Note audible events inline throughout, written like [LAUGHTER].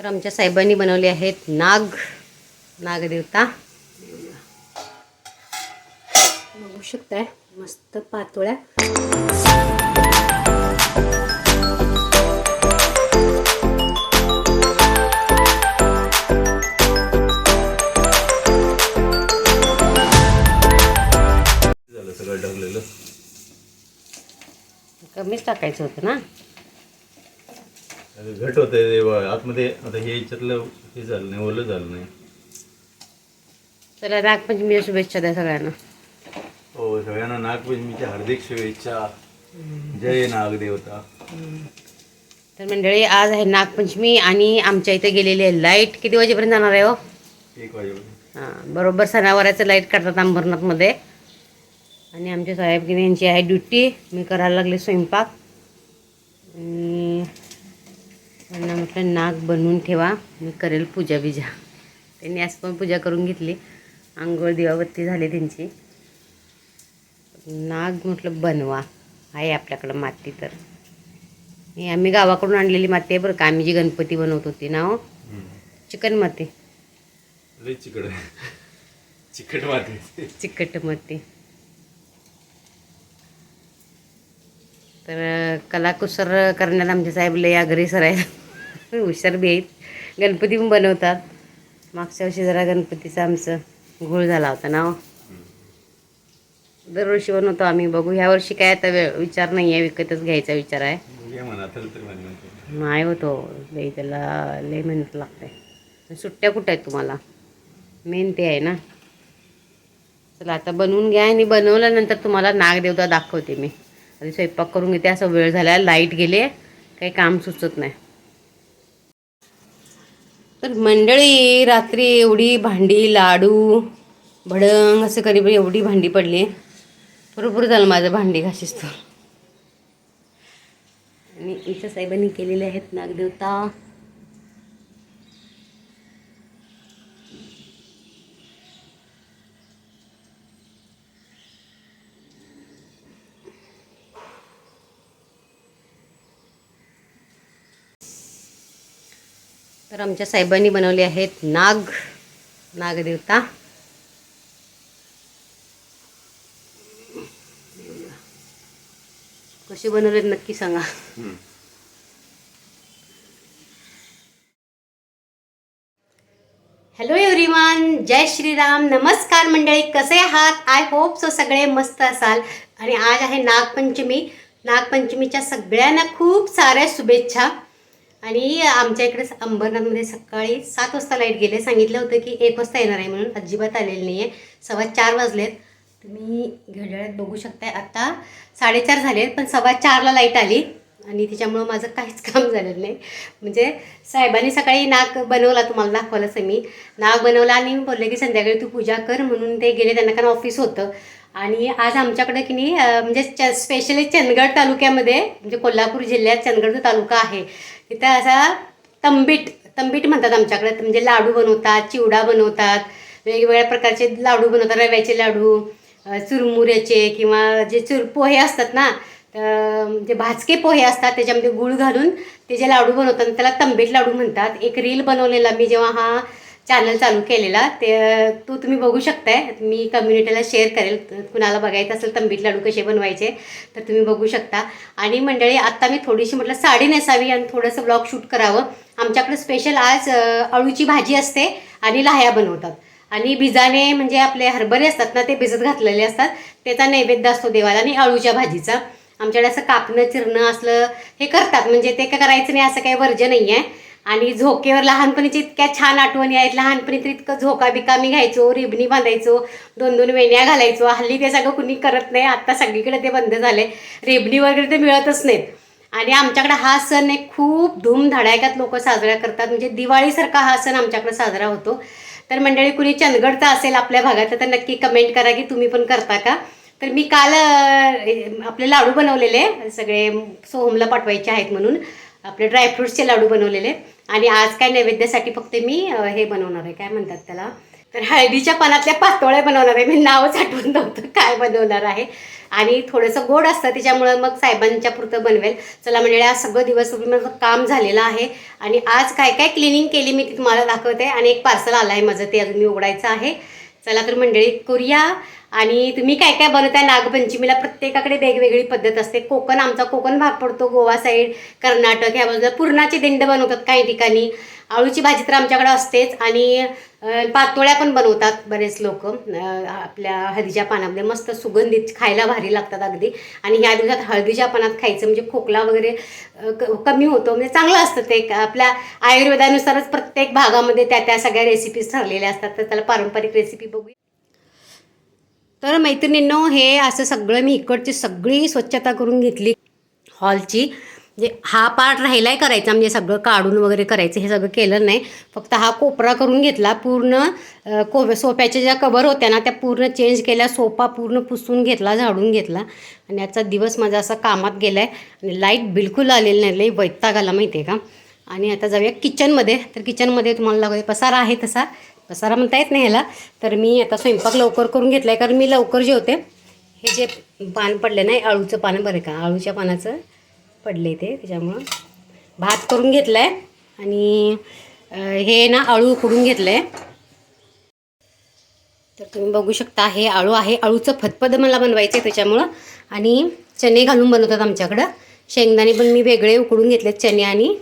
तर आमच्या साहेबांनी बनवले आहेत नाग नागदेवता. बघू शकताय मस्त पातोळ्या. कमीच टाकायचं होतं ना? घट होत आहे आतमध्ये आता हे याच्यातलं हे झालं नाही ओलं झालं नाही. चला नागपंचमीच्या शुभेच्छा द्या सगळ्यांना. हो सगळ्यांना नागपंचमीच्या हार्दिक शुभेच्छा. जय नागदेवता. तर मंडळी आज आहे नागपंचमी आणि आमच्या इथे गेलेली आहे लाइट. किती वाजेपर्यंत जाणार आहे हो? एक वाजेपर्यंत. हां बरोबर सणावाराचं लाइट काढतात अंबरनाथमध्ये. आणि आमच्या साहेब की यांची आहे ड्युटी. मी करायला लागले स्वयंपाक. आणि त्यांना म्हटलं नाग बनवून ठेवा मी करेल पूजा बिजा. त्यांनी आज पण पूजा करून घेतली. आंघोळ दिवाबत्ती झाली त्यांची. नाग म्हटलं बनवा आहे आपल्याकडं माती तर. ही आम्ही गावाकडून आणलेली माती आहे बरं का आम्ही जी गणपती बनवत होती ना हो. चिकन माती. चिकट आहे. चिकट माती. चिकट माती. तर कलाकुसर करण्याला आमचे साहेब लय अग्रेसर आहेत. हुशार बी आहेत. गणपती पण बनवतात. मागच्या वर्षी जरा गणपतीचा आमचं घोळ झाला होता ना हो. दरवर्षी बनवतो आम्ही. बघू ह्या वर्षी काय आता विचार नाही आहे. विकतच घ्यायचा विचार आहे. नाही होतो लई त्याला लई मेहनत लागते. सुट्ट्या कुठं आहेत तुम्हाला? मेन ते आहे ना. चला आता बनवून घ्या आणि बनवल्यानंतर तुम्हाला नागदेवता दाखवते मी. आधी स्वयंपाक करून घेते. असं वेळ झाला लाइट गेले. काही काम सुचत नाही. तर मंडळी रात्री एवढी भांडी लाडू भडंग असं करीब एवढी भांडी पडली. बरोबर झालं माझं भांडी घाशीस तर आणि इथं साहेबांनी केलेले आहेत नागदेवता. तर आमच्या साहेबांनी बनवले आहेत नाग नागदेवता. कसे बनवलेत नक्की सांगा. हॅलो एव्हरीवन जय श्रीराम. नमस्कार मंडळी कसे आहात? आय होप सो सगळे मस्त असाल. आणि आज आहे नागपंचमी. नागपंचमीच्या सगळ्यांना खूप साऱ्या शुभेच्छा. आणि आमच्या इकडे अंबरनाथमध्ये सकाळी सात वाजता लाइट गेले. सांगितलं होतं की एक वाजता येणार आहे म्हणून अजिबात आलेलं नाही आहे सव्वा चार वाजलेत. तुम्ही घड्याळ्यात बघू शकताय. आत्ता साडेचार झालेत पण सव्वा चारला लाइट आली. आणि त्याच्यामुळं माझं काहीच [LAUGHS] काम झालेलं नाही. म्हणजे साहेबांनी सकाळी नाग बनवला तुम्हाला दाखवलंच आहे मी. नाग बनवला आणि बोलले की संध्याकाळी तू पूजा कर म्हणून ते गेले त्यांना कारण ऑफिस होतं. आणि आज आमच्याकडे की नाही म्हणजे च स्पेशली चंदगड तालुक्यामध्ये म्हणजे कोल्हापूर जिल्ह्यात चंदगड तालुका आहे. तिथं असा तंबीट तंबीट म्हणतात आमच्याकडे. म्हणजे लाडू बनवतात चिवडा बनवतात वेगवेगळ्या प्रकारचे लाडू बनवतात रव्याचे लाडू चुरमुऱ्याचे किंवा जे चुर पोहे असतात ना जे भाजके पोहे असतात त्याच्यामध्ये गूळ घालून ते जे लाडू बनवतात त्याला तंबीट लाडू म्हणतात. एक रील बनवलेला मी जेव्हा हा चॅनल चालू केलेला ते तो तुम्ही बघू शकताय. मी कम्युनिटीला शेअर करेल. कुणाला बघायचं असेल तंबीट लाडू कसे बनवायचे तर तुम्ही बघू शकता. आणि मंडळी आत्ता मी थोडीशी म्हटलं साडी नेसावी आणि थोडंसं ब्लॉग शूट करावं. आमच्याकडे स्पेशल आज अळूची भाजी असते आणि लाह्या बनवतात. आणि भिजाने म्हणजे आपले हरभरे असतात ना ते भिजत घातलेले असतात. त्याचा नैवेद्य असतो देवाला आणि अळूच्या भाजीचा. आमच्याकडे असं कापणं चिरणं असलं हे करतात. म्हणजे ते काय करायचं नाही असं काही वर्ज नाही आहे आणि झोकेवर लहानपणीची इतक्या छान आठवणी आहेत. लहानपणी तर इतकं झोका बिका मी घ्यायचो रिबणी बांधायचो दोन दोन वेण्या घालायचो. हल्ली ते सगळं कुणी करत नाही. आत्ता सगळीकडे ते बंद झाले रेबणी वगैरे ते मिळतच नाहीत. आणि आमच्याकडे हा सण एक खूप धूमधडाक्यात लोक साजरा करतात. म्हणजे दिवाळीसारखा हा सण आमच्याकडे साजरा होतो. तर मंडळी कुणी चंदगडचा असेल आपल्या भागात तर नक्की कमेंट करा की तुम्ही पण करता का? तर मी काल आपले लाडू बनवलेले सगळे सोहमला पाठवायचे आहेत म्हणून आपले ड्रायफ्रुट्सचे लाडू बनवलेले. आणि आज काय नैवेद्यासाठी फक्त मी हे बनवणार आहे. काय म्हणतात त्याला? तर हळदीच्या पानातल्या पातोळ्या बनवणार आहे. मी नावच आठवून नव्हतं काय बनवणार आहे. आणि थोडंसं गोड असतं त्याच्यामुळं मग साहेबांच्या पुरतं बनवेल. चला म्हणजे आज सगळं दिवस माझं काम झालेलं आहे. आणि आज काय काय क्लिनिंग केली मी ती तुम्हाला दाखवते. आणि एक पार्सल आलं आहे माझं ते अजून मी उघडायचं आहे. चला तर मंडळी करूया. आणि तुम्ही काय काय बनवताय? नागपंचमीला प्रत्येकाकडे वेगवेगळी पद्धत असते. कोकण आमचा कोकण भाग पडतो गोवा साईड कर्नाटक ह्या बाजूला पुरणाचे दिंड बनवतात काही ठिकाणी. आळूची भाजी तर आमच्याकडे असतेच आणि पातोळ्या पण बनवतात बरेच लोक. आपल्या हळदीच्या पानामध्ये मस्त सुगंधित खायला भारी लागतात अगदी. आणि ह्या दिवसात हळदीच्या पानात खायचं म्हणजे खोकला वगैरे क- कमी होतो. म्हणजे चांगलं असतं ते. आपल्या आयुर्वेदानुसारच प्रत्येक भागामध्ये त्या त्या सगळ्या रेसिपीज ठरलेल्या असतात. तर त्याला पारंपरिक रेसिपी बघूया. तर मैत्रिणींनो हे असं सगळं मी इकडची सगळी स्वच्छता करून घेतली. हॉलची. म्हणजे हा पार्ट राहिलाय करायचा म्हणजे सगळं काढून वगैरे करायचं हे सगळं केलं नाही. फक्त हा कोपरा करून घेतला पूर्ण को सोफ्याच्या ज्या कवर होत्या ना त्या पूर्ण चेंज केल्या सोफा पूर्ण पुसून घेतला झाडून घेतला. आणि याचा दिवस माझा असा कामात गेला आहे आणि लाइट बिलकुल आलेली नाही लई वैताग आला माहिती आहे का? आणि आता जाऊया किचनमध्ये तर किचनमध्ये तुम्हाला लागू पसारा आहे तसा. पसारा म्हणता येत नाही ह्याला. तर मी आता स्वयंपाक लवकर करून घेतला आहे कारण मी लवकर जेवते. हे जे पान पडले नाही अळूचं पानं बरं का? अळूच्या पानाचं? पडले ते त्याच्यामुळं भात करून घेतला आहे आणि हे ना आळू उकडून घेतलं आहे तर तुम्ही बघू शकता हे आळू आहे. आळूचं फतपद मला बनवायचं आहे त्याच्यामुळं. आणि चणे घालून बनवतात आमच्याकडं. शेंगदाणे पण मी वेगळे उकडून घेतले चणे आणि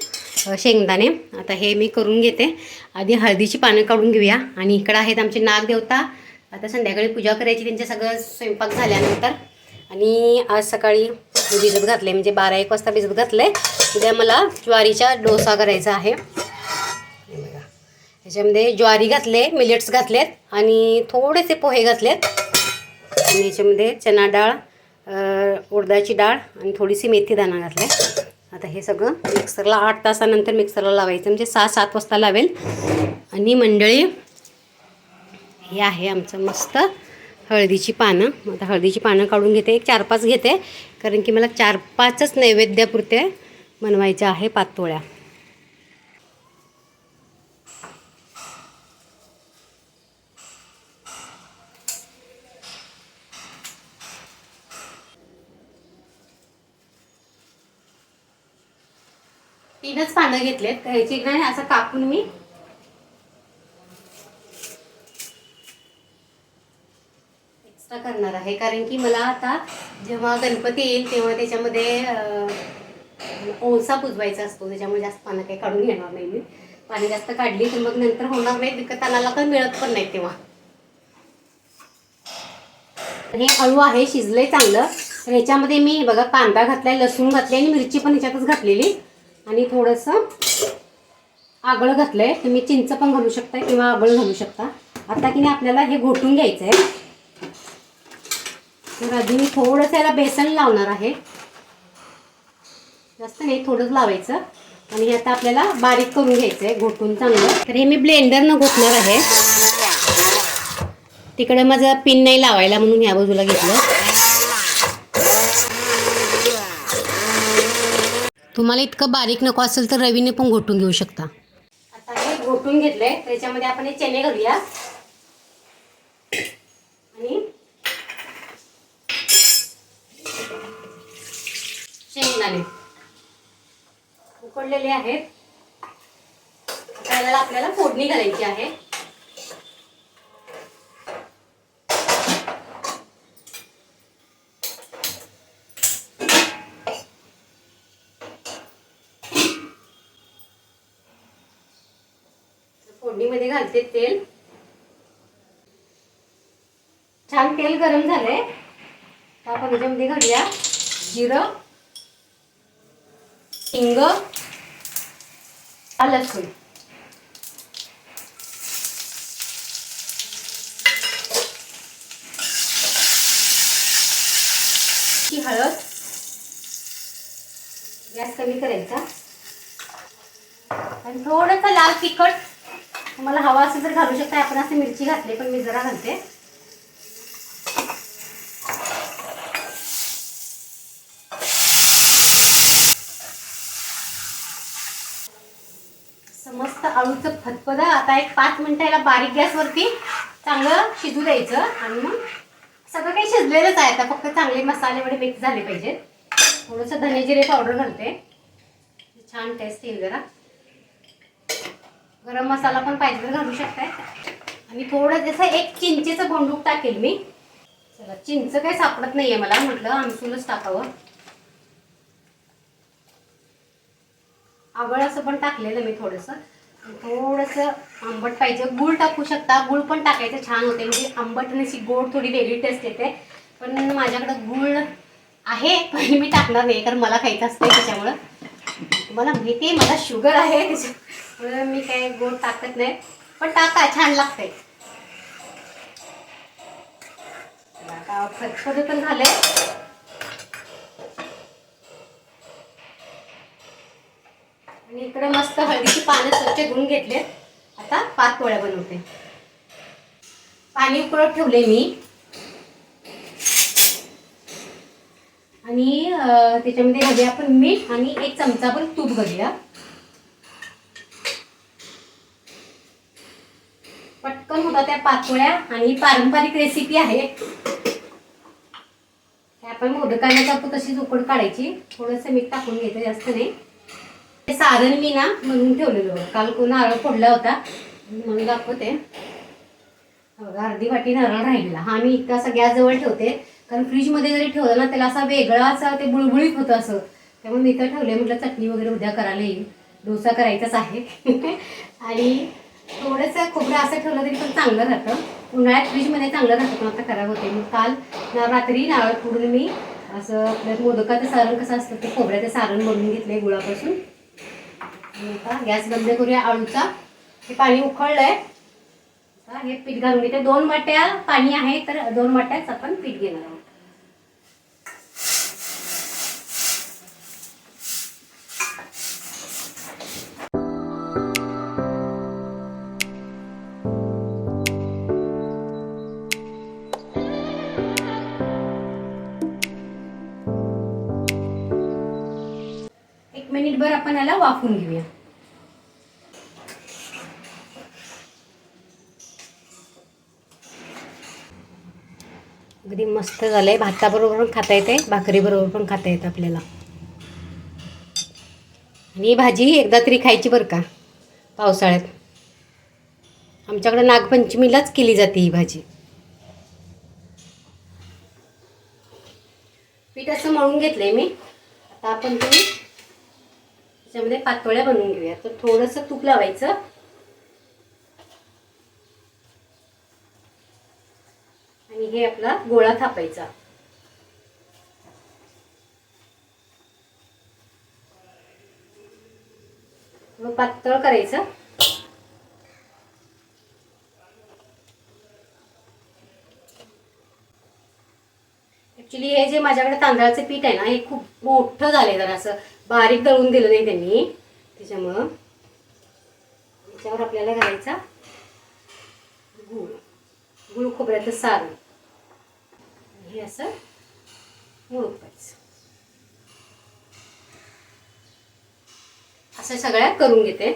शेंगदाणे. आता हे मी करून घेते. आधी हळदीची पानं काढून घेऊया. आणि इकडं आहेत आमचे नागदेवता. आता संध्याकाळी पूजा करायची त्यांचे सगळं स्वयंपाक झाल्यानंतर. आणि आज सकाळी भिजत घातले म्हणजे बारा एक वाजता भिजत घातले उद्या मला ज्वारीचा डोसा करायचा आहे. हे ह्याच्यामध्ये ज्वारी घातले मिलेट्स घातलेत आणि थोडेसे पोहे घातलेत. आणि याच्यामध्ये चना डाळ उडदाची डाळ आणि थोडीशी मेथी दाणा घातले आता हे सगळं मिक्सरला आठ तासानंतर मिक्सरला लावायचं म्हणजे सहा सात वाजता लावेल. आणि मंडळी हे आहे आमचं मस्त हळदीची पानं. आता हळदीची पानं काढून घेते. एक चार पाच घेते. कारण की मला चार पाचच नैवेद्यापुरते बनवायच्या आहे पातोळ्या. तीनच पानं घेतलेत. ह्याची नाही असं कापून मी आहे. कारण की मला आता जेव्हा गणपती येईल तेव्हा त्याच्यामध्ये ओसा ओळसा पुजवायचा असतो. त्याच्यामुळे जास्त पानं काही काढून घेणार नाही मी. पाणी जास्त काढली तर मग नंतर होणार नाही विकत आणायला काही मिळत पण नाही तेव्हा. हे अळू आहे शिजलंय चांगलं. तर ह्याच्यामध्ये मी बघा कांदा घातलाय लसूण घातले आणि मिरची पण ह्याच्यातच घातलेली. आणि थोडंसं आगळ घातलंय. तुम्ही चिंच पण घालू शकता किंवा आगळ घालू शकता. आता की नाही आपल्याला हे घोटून घ्यायचं आहे तर आधी मी थोडंसं याला बेसन लावणार आहे. जास्त नाही थोडंच लावायचं. आणि हे आता आपल्याला बारीक करून घ्यायचं आहे घोटून चांगलं. तर हे मी ब्लेंडरनं घोटणार आहे. तिकडे माझं पिन नाही लावायला म्हणून ह्या बाजूला घेतलं. तुम्हाला इतकं बारीक नको असेल तर रवीने पण घोटून घेऊ शकता. आता हे घोटून घेतलंय त्याच्यामध्ये आपण हे चणे घालूया. आणि शेंगदाणे उकडलेले आहेत. आता याला आपल्याला फोडणी घालायची आहे. फोडणीमध्ये घालते तेल. छान तेल गरम झालंय. आपण याच्यामध्ये घालूया जिरं. हिंग लसूण ही हळद. गॅस कमी करायचा. आणि थोडंसं लाल तिखट. तुम्हाला हवा असेल तर घालू शकता. आपण असं मिरची घातली पण मी जरा घालते. मस्त अळूचं फतफद. आता एक पाच मिनिटं याला बारीक गॅसवरती चांगलं शिजू द्यायचं. आणि मग सगळं काही शिजलेलंच आहे. आता फक्त चांगले मसाले वगैरे मिक्स झाले पाहिजेत. थोडंसं धने जिरे पावडर घालते. छान टेस्ट येईल जरा. गरम मसाला पण पाहिजे तर घालू शकताय. आणि थोडं जसं एक चिंचेचं बोंडूक टाकेल मी. चला चिंच काही सापडत नाहीये मला. म्हटलं आमसूलच टाकावं. आवळ असं पण टाकलेलं मी थोडंसं. थोडंसं आंबट पाहिजे. गुळ टाकू शकता. गुळ पण टाकायचं. छान होते. म्हणजे आंबट आणि अशी गोड थोडी वेगळी टेस्ट येते. पण माझ्याकडं गुळ आहे. पण मी टाकणार नाही कारण मला खायचं असतं त्याच्यामुळं. मला माहिती आहे मला शुगर आहे. त्याच्यामुळे मी काय गोड टाकत नाही. पण टाका छान लागते आता फटफट पण झाले इकडे मस्त हळदीची पानं स्वच्छ धुवून घेतले. आता पाच पोळ्या बनवते. पाणी उकळत ठेवले मी. आणि त्याच्यामध्ये घालूया आपण मीठ आणि एक चमचा पण तूप घालूया. पटकन होता त्या पातोळ्या आणि पारंपरिक रेसिपी आहे. आपण मोदकाला करतो तशीच उकड काढायची. थोडंसं मीठ टाकून घ्यायचं जास्त नाही. सारण मी ना म्हणून ठेवलेलं काल कोण नारळ फोडला होता. म्हणून दाखवते. बघा, अर्धी वाटी नारळ राहिलेला. हा मी इतका असा जवळ ठेवते. कारण फ्रीजमध्ये जरी ठेवलं ना त्याला असा वेगळा असा ते बुळबुळीत होतं असं. त्यामुळे मी इथं ठेवले म्हटलं चटणी वगैरे उद्या करायला येईल. डोसा करायचाच आहे. [LAUGHS] आणि थोडंसं खोबरं असं ठेवलं तरी पण चांगलं राहतं. उन्हाळ्यात फ्रीजमध्ये चांगलं राहतं पण आता खराब होते मग काल ना रात्री नारळ फोडून मी असं मोदकाचं सारण कसं असतं ते खोबऱ्याचं सारण बनवून आहे गुळापासून. गॅस बंद करूया आळूचा. हे पाणी उकळलंय. हे पीठ घालून घेते. दोन वाट्या पाणी आहे तर दोन वाट्याच आपण पीठ घेणार आहोत. मिनिटभर वाफून घेऊया. अगदी मस्त झालंय. भाताबरोबर पण खाता येते. भाकरीबरोबर पण खाता येतं आपल्याला. आणि भाजी एकदा तरी खायची बरं का पावसाळ्यात. आमच्याकडे नागपंचमीलाच केली जाते ही भाजी. पीठ असं मळून घेतलंय मी. आता आपण तुम्ही त्याच्यामध्ये पातोळ्या बनवून घेऊया. तर थोडंसं तूप लावायचं. आणि हे आपला गोळा थापायचा. मग पातळ करायचं. ॲक्च्युली हे जे माझ्याकडे तांदळाचं पीठ आहे ना हे खूप मोठं झालंय जरा असं बारीक दळून दिलं नाही त्यांनी. त्याच्यामुळं त्याच्यावर आपल्याला घालायचा गूळ. गुळ खोबऱ्याचं सारण हे असं मुळपायचं. असं सगळ्या करून घेते.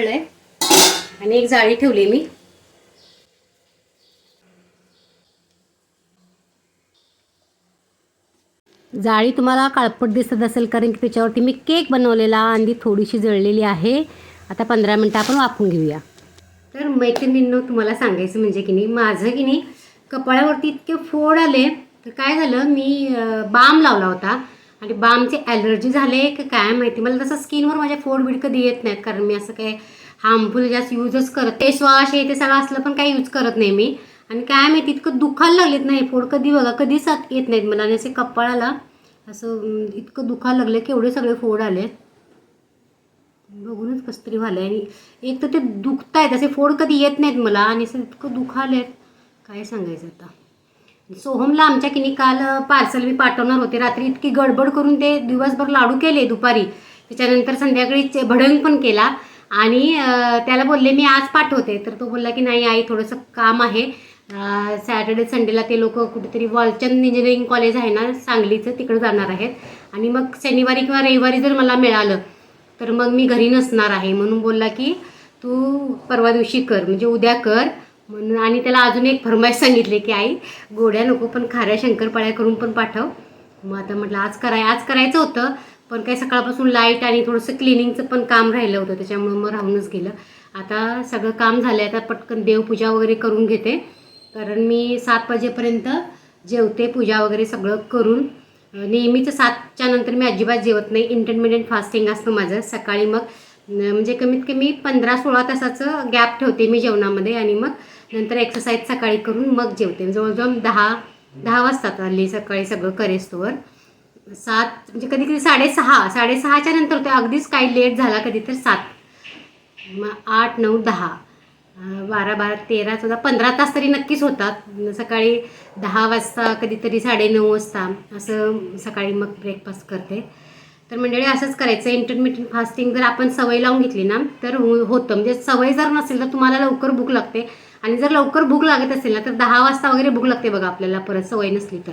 पाणी आणि एक जाळी ठेवली मी. जाळी तुम्हाला काळपट दिसत असेल कारण की त्याच्यावरती मी केक बनवलेला आणि थोडीशी जळलेली आहे. आता पंधरा मिनटं आपण वाफून घेऊया. तर मैत्रिणींनो तुम्हाला सांगायचं म्हणजे की नाही माझं की नाही कपाळावरती इतके फोड आले तर काय झालं मी बाम लावला होता. आणि बामचे ॲलर्जी झाले की काय माहिती? मला तसं स्किनवर माझ्या फोड बीड कधी येत नाहीत कारण मी असं काय हार्मफुल जास्त यूजच करत फेस वॉश हे ते सगळं असलं पण काही यूज करत नाही मी. आणि काय माहिती इतकं दुखायला लागलेत नाही फोड कधी बघा कधीच येत नाहीत मला. आणि असे कपाळाला असं इतकं दुखायला लागलं की एवढे सगळे फोड आले. बघूनच कसं तरी झालं आणि एक तर ते दुखत आहेत असे फोड कधी येत नाहीत मला. आणि असं इतकं दुखालेत काय सांगायचं आता? सोहमला आमच्या किनी काल पार्सल मी पाठवणार होते. रात्री इतकी गडबड करून ते दिवसभर लाडू केले दुपारी. त्याच्यानंतर संध्याकाळी चे- भडंग पण केला. आणि त्याला बोलले मी आज पाठवते. तर तो बोलला की नाही आई थोडंसं काम आहे. सॅटर्डे संडेला ते लोक कुठेतरी वॉलचंद इंजिनिअरिंग कॉलेज आहे ना सांगलीचं तिकडं जाणार आहेत. आणि मग शनिवारी किंवा रविवारी जर मला मिळालं तर मग मी घरी नसणार आहे. म्हणून बोलला की तू परवा दिवशी कर म्हणजे उद्या कर. म्हणून आणि त्याला अजून एक फरमाईश सांगितली की आई गोड्या नको पण खाऱ्या शंकरपाळ्या करून पण पाठव. मग आता म्हटलं आज कराय आज करायचं होतं पण काही सकाळपासून लाइट आणि थोडंसं क्लिनिंगचं पण काम राहिलं होतं त्याच्यामुळं मग राहूनच गेलं. आता सगळं काम झालं आता पटकन देवपूजा वगैरे करून घेते. कारण मी सात वाजेपर्यंत जेवते पूजा वगैरे सगळं करून. नेहमीचं सातच्या नंतर मी अजिबात जेवत नाही. इंटरमिडियंट फास्टिंग असतं माझं. सकाळी मग म्हणजे कमीत कमी पंधरा सोळा तासाचं गॅप ठेवते मी जेवणामध्ये आणि मग नंतर एक्सरसाइज सकाळी करून मग जेवते. जवळजवळ दहा दहा वाजतात हल्ली सकाळी सगळं करेस्तोवर. सात म्हणजे कधी कधी साडेसहा साडेसहाच्या नंतर होते अगदीच काही लेट झाला कधी तर सात. मग आठ नऊ दहा. बारा बारा तेरा चौदा पंधरा तास तरी नक्कीच होतात. सकाळी दहा वाजता कधीतरी साडेनऊ वाजता असं सकाळी मग ब्रेकफास्ट करते. तर मंडळी असंच करायचं. इंटरमिडियंट फास्टिंग जर आपण सवय लावून घेतली ना तर हो, होतं. म्हणजे सवय जर नसेल तर तुम्हाला लवकर भूक लागते. आणि जर लवकर भूक लागत असेल ना तर दहा वाजता वगैरे भूक लागते बघा आपल्याला परत सवय नसली तर.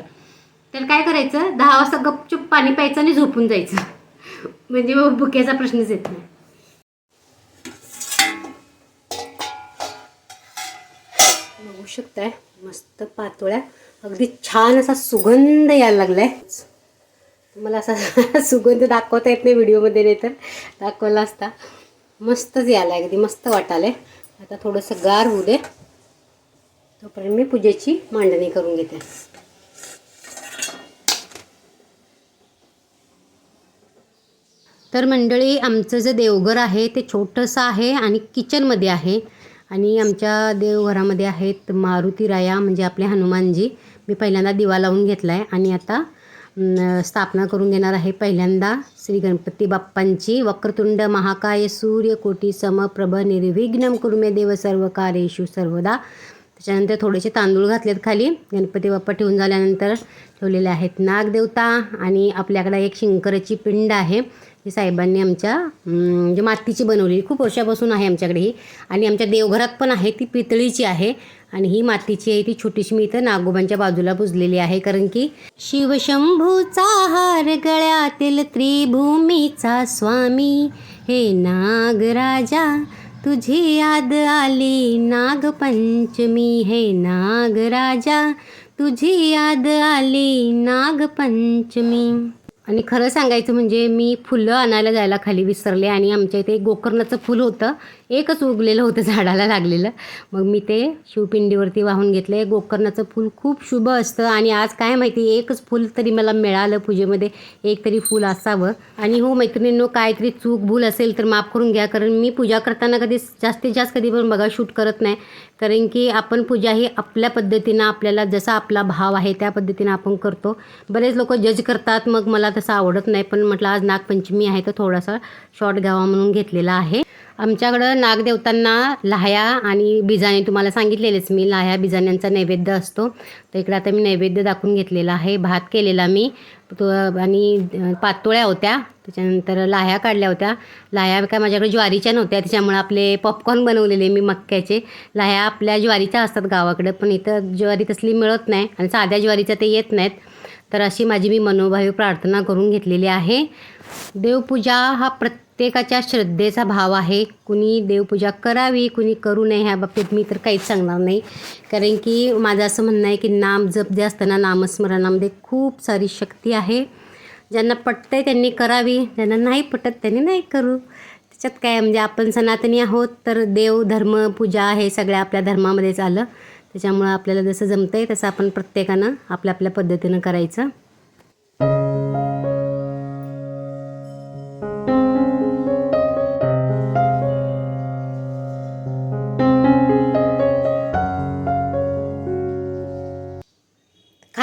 तर काय करायचं? दहा वाजता गपचूप पाणी प्यायचं आणि झोपून जायचं. [LAUGHS] म्हणजे मग भुक्याचा प्रश्नच येत नाही. बघू शकताय मस्त पातोळ्या. अगदी छान असा सुगंध यायला लागलाय. मला असा [LAUGHS] सुगंध दाखवता येत नाही व्हिडिओमध्ये नाही तर. दाखवला असता. मस्तच यायला अगदी मस्त वाटायला आता थोडंसं गार होऊ दे. तोपर्यंत मी पूजेची मांडणी करून घेते. तर मंडळी आमचं जे देवघर आहे ते छोटंसं आहे आणि किचनमध्ये आहे. आणि आमच्या देवघरामध्ये आहेत मारुती राया म्हणजे आपले हनुमानजी. मी पहिल्यांदा दिवा लावून घेतला आहे आणि आता स्थापना करून घेणार आहे पहिल्यांदा श्री गणपती बाप्पांची. वक्रतुंड महाकाय सूर्यकोटी समप्रभ निर्विघ्न कुर्मे देव सर्व कार्येषु सर्वदा. त्याच्यानंतर थोडेसे तांदूळ घातलेत खाली. गणपती बाप्पा ठेवून झाल्यानंतर ठेवलेले आहेत नागदेवता आणि आपल्याकडे एक शिंकराची पिंड आहे. ही साहेबांनी आमच्या म्हणजे मातीची बनवलेली खूप वर्षापासून आहे आमच्याकडे ही. आणि आमच्या देवघरात पण आहे ती पितळीची आहे. आणि ही मातीची आहे ती छोटीशी मी इथं नागोबांच्या बाजूला पुजलेली आहे. कारण की शिवशंभूचा हार गळ्यातील त्रिभूमीचा स्वामी. हे नागराजा तुझी याद आली नागपंचमी. हे नागराजा तुझी याद आली नागपंचमी. आणि खरं सांगायचं म्हणजे मी फुलं आणायला जायला खाली विसरले आणि आमच्या इथे गोकर्णाचं फुल होतं. एकच उगलेलं होतं झाडाला लागलेलं. मग मी ते शिवपिंडीवरती वाहून घेतलं गोकर्णाचं फूल खूप शुभ असतं आणि आज काय माहिती एकच फूल तरी मला मिळालं पूजेमध्ये. एक तरी फूल असावं. आणि हो मैत्रिणींनो काहीतरी चूक भूल असेल तर माफ करून घ्या. कारण मी पूजा करताना कधी जास्तीत जास्त कधी पण बघा शूट करत नाही. कारण की आपण पूजा ही आपल्या पद्धतीनं आपल्याला जसा आपला भाव आहे त्या पद्धतीनं आपण करतो. बरेच लोक जज करतात मग मला तसं आवडत नाही. पण म्हटलं आज नागपंचमी आहे तर थोडासा शॉर्ट घ्यावा म्हणून घेतलेला आहे. आमच्याकडं नागदेवतांना लाह्या आणि बिजाणे तुम्हाला सांगितलेलेच. मी लाह्या बिजाण्यांचा नैवेद्य असतो. तर इकडे आता मी नैवेद्य दाखवून घेतलेला आहे. भात केलेला मी. तो आणि पातोळ्या होत्या. त्याच्यानंतर लाह्या काढल्या होत्या. लाह्या काय माझ्याकडे ज्वारीच्या नव्हत्या. त्याच्यामुळे आपले पॉपकॉर्न बनवलेले मी मक्याचे. लाह्या आपल्या ज्वारीच्या असतात गावाकडे पण इथं ज्वारी तसली मिळत नाही आणि साध्या ज्वारीच्या ते येत नाहीत. तर अशी माझी मी मनोभावी प्रार्थना करून घेतलेली आहे. देवपूजा हा प्रत्येकाच्या श्रद्धेचा भाव आहे. कुणी देवपूजा करावी कुणी करू नये ह्या बाबतीत मी तर काहीच सांगणार नाही. कारण की माझं असं म्हणणं आहे की नाम जप जे असताना नामस्मरणामध्ये खूप सारी शक्ती आहे. ज्यांना पटतं आहे त्यांनी करावी ज्यांना नाही पटत त्यांनी नाही करू. त्याच्यात काय म्हणजे आपण सनातनी आहोत तर देव धर्म पूजा हे सगळ्या आपल्या धर्मामध्येच आलं त्याच्यामुळं आपल्याला जसं जमतं आहे तसं आपण प्रत्येकानं आपल्या आपल्या पद्धतीनं करायचं.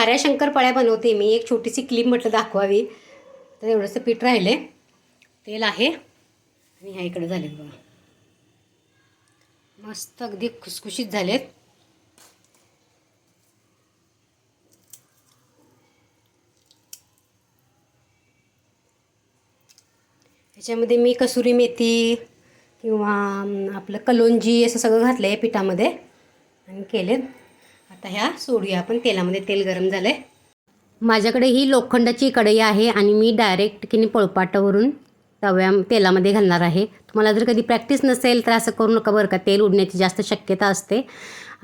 खाऱ्या शंकरपाळ्या बनवते मी. एक छोटीशी क्लिप म्हटलं दाखवावी. तर एवढंसं पीठ राहिले तेल आहे. आणि ह्या इकडे झाले बघा. मस्त अगदी खुसखुशीत झालेत. ह्याच्यामध्ये मी कसुरी मेथी किंवा आपलं कलोंजी असं सगळं घातलं आहे पिठामध्ये. आणि केलेत. आता ह्या सोडूया आपण. तेलामध्ये तेल गरम झालं आहे माझ्याकडे ही लोखंडाची कढई आहे आणि मी डायरेक्ट की पोळपाटावरून पळपाटावरून तव्या तेलामध्ये घालणार आहे. तुम्हाला जर कधी प्रॅक्टिस नसेल तर असं करू नका बरं का. तेल उडण्याची जास्त शक्यता असते.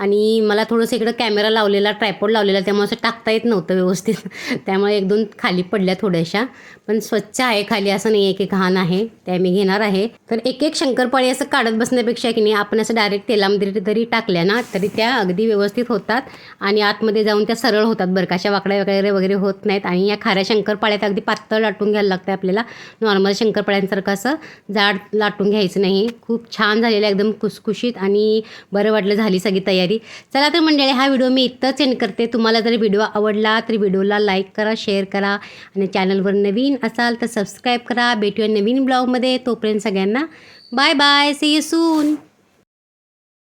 आणि मला थोडंसं इकडं कॅमेरा लावलेला ट्रायपॉड लावलेला त्यामुळे असं टाकता येत नव्हतं व्यवस्थित. [LAUGHS] त्यामुळे एक दोन खाली पडल्या थोड्याशा. पण स्वच्छ आहे खाली असं नाही आहे की घाण आहे. त्या मी घेणार आहे. तर एक एक शंकरपाळी असं काढत बसण्यापेक्षा की नाही आपण असं डायरेक्ट तेलामध्ये जरी टाकल्या ना तरी त्या अगदी व्यवस्थित होतात. आणि आतमध्ये जाऊन त्या सरळ होतात बरं काशा वाकड्या वगैरे वगैरे होत नाहीत. आणि या खाऱ्या शंकरपाळ्यात अगदी पातळ लाटून घ्यायला लागतं आपल्याला. नॉर्मल शंकरपाळ्यांसारखं असं जाड लाटून घ्यायचं नाही. खूप छान झालेलं एकदम कुसकुशीत आणि बरं वाटलं झाली सगळी तयारी. चला तर मंडळी हा व्हिडिओ मी इथंच एंड करते. तुम्हाला जर व्हिडिओ आवडला तर व्हिडिओला लाईक करा शेअर करा आणि चॅनलवर नवीन असाल तर सबस्क्राईब करा. भेटूया नवीन ब्लॉगमध्ये तोपर्यंत सगळ्यांना bye bye see you soon